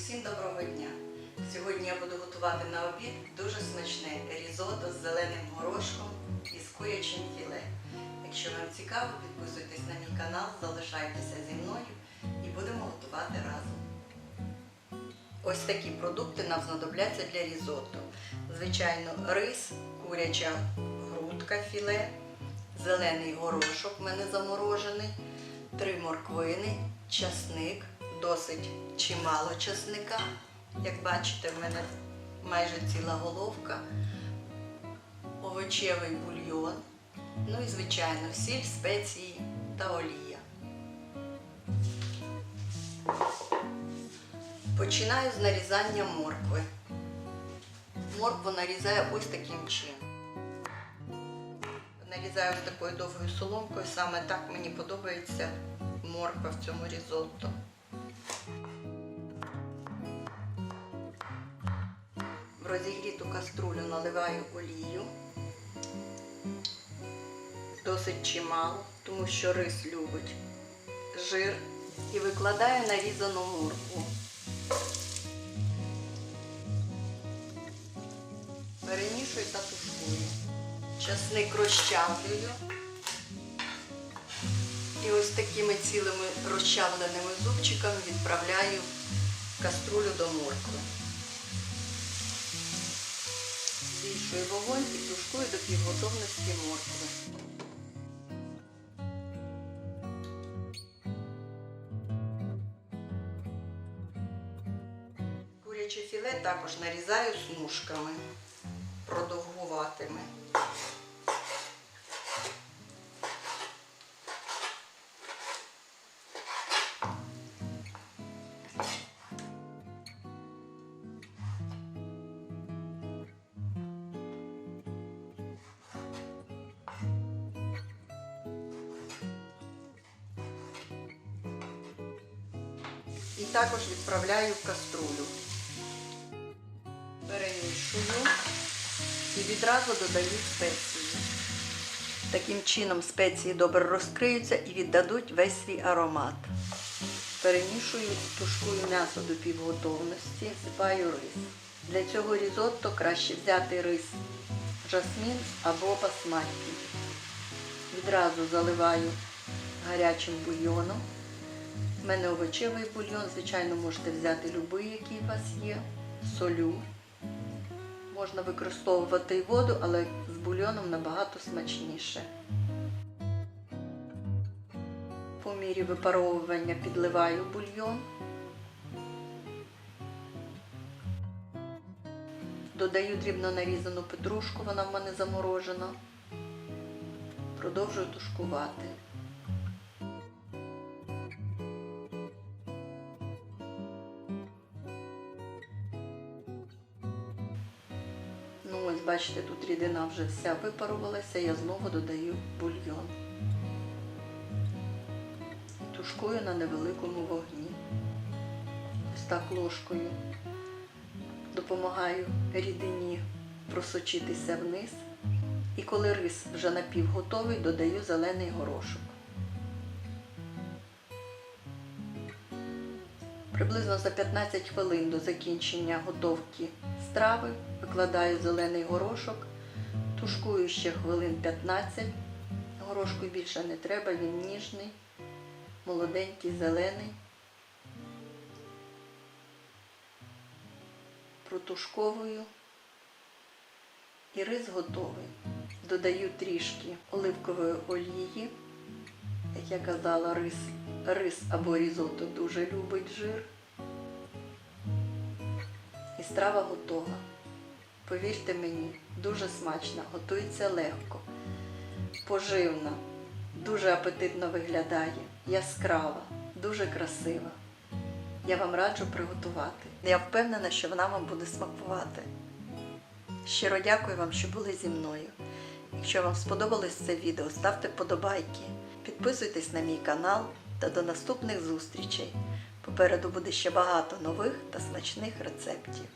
Усім доброго дня! Сьогодні я буду готувати на обід дуже смачне різото з зеленим горошком і з курячим філе. Якщо вам цікаво, підписуйтесь на мій канал, залишайтеся зі мною і будемо готувати разом. Ось такі продукти нам знадобляться для різотто. Звичайно, рис, куряча грудка філе, зелений горошок в мене заморожений, три морквини, часник, досить чимало часника. Як бачите, в мене майже ціла головка, овочевий бульйон, ну і, звичайно, сіль, спеції та олія. Починаю з нарізання моркви. Моркву нарізаю ось таким чином. Нарізаю ось такою довгою соломкою, саме так мені подобається морква в цьому різотто. В розігріту каструлю наливаю олію. Досить чимало, тому що рис любить жир. І викладаю нарізану моркву. Перемішую та тушкую. Часник розчавлюю. І ось такими цілими розчавленими зубчиками відправляю каструлю до моркви. Збільшую вогонь і тушкую до півготовності моркви. Куряче філе також нарізаю смужками продовгуватими. І також відправляю в каструлю. Перемішую і відразу додаю спеції. Таким чином спеції добре розкриються і віддадуть весь свій аромат. Перемішую, тушкую м'ясо до півготовності, сипаю рис. Для цього різотто краще взяти рис жасмін або басматі. Відразу заливаю гарячим бульйоном. У мене овочевий бульйон, звичайно, можете взяти будь-який, який у вас є, солю. Можна використовувати і воду, але з бульйоном набагато смачніше. По мірі випаровування підливаю бульйон. Додаю дрібно нарізану петрушку, вона в мене заморожена. Продовжую тушкувати. Ну ось бачите, тут рідина вже вся випарувалася, я знову додаю бульйон. Тушкую на невеликому вогні. Ось так ложкою допомагаю рідині просочитися вниз. І коли рис вже напівготовий, додаю зелений горошок. Приблизно за 15 хвилин до закінчення готовки страви викладаю зелений горошок, тушкую ще хвилин 15. Горошку більше не треба, він ніжний, молоденький, зелений. Протушковую і рис готовий. Додаю трішки оливкової олії. Як я казала, рис, рис або різото дуже любить жир. І страва готова. Повірте мені, дуже смачна, готується легко, поживна, дуже апетитно виглядає, яскрава, дуже красива. Я вам раджу приготувати. Я впевнена, що вона вам буде смакувати. Щиро дякую вам, що були зі мною. Якщо вам сподобалось це відео, ставте вподобайки, підписуйтесь на мій канал та до наступних зустрічей. Попереду буде ще багато нових та смачних рецептів.